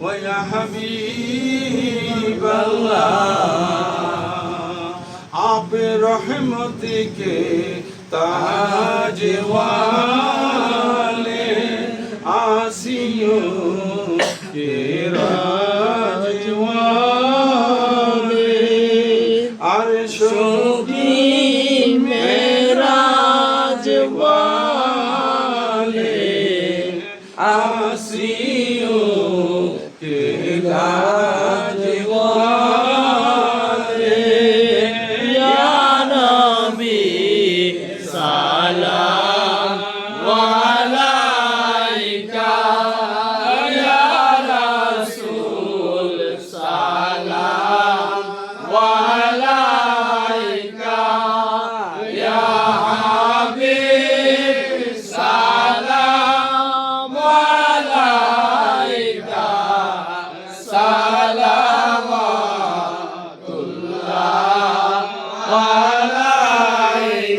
ويا حبيب الله آپ رحمت کے تاج والے آسیوں کے راج والے عرشوں کی میراج والے آسیوں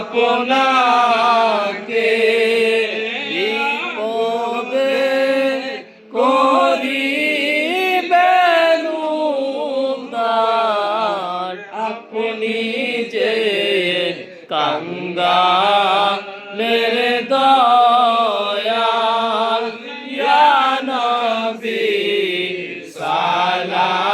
আপনাকে বিপদে উদ্ধার আপনি যে কাঙ্গালের দয়াল ইয়া নবী সালাম।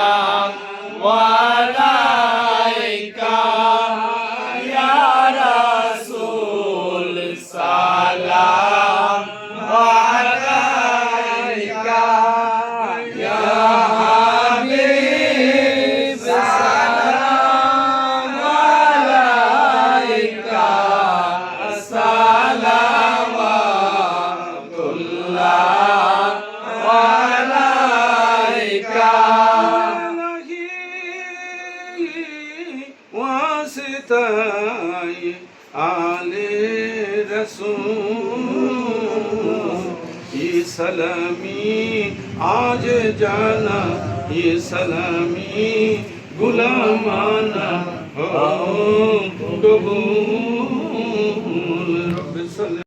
তাই আলে রসুল ইসলামি আজ জানা ইসলামি গুলামানা ও কবুল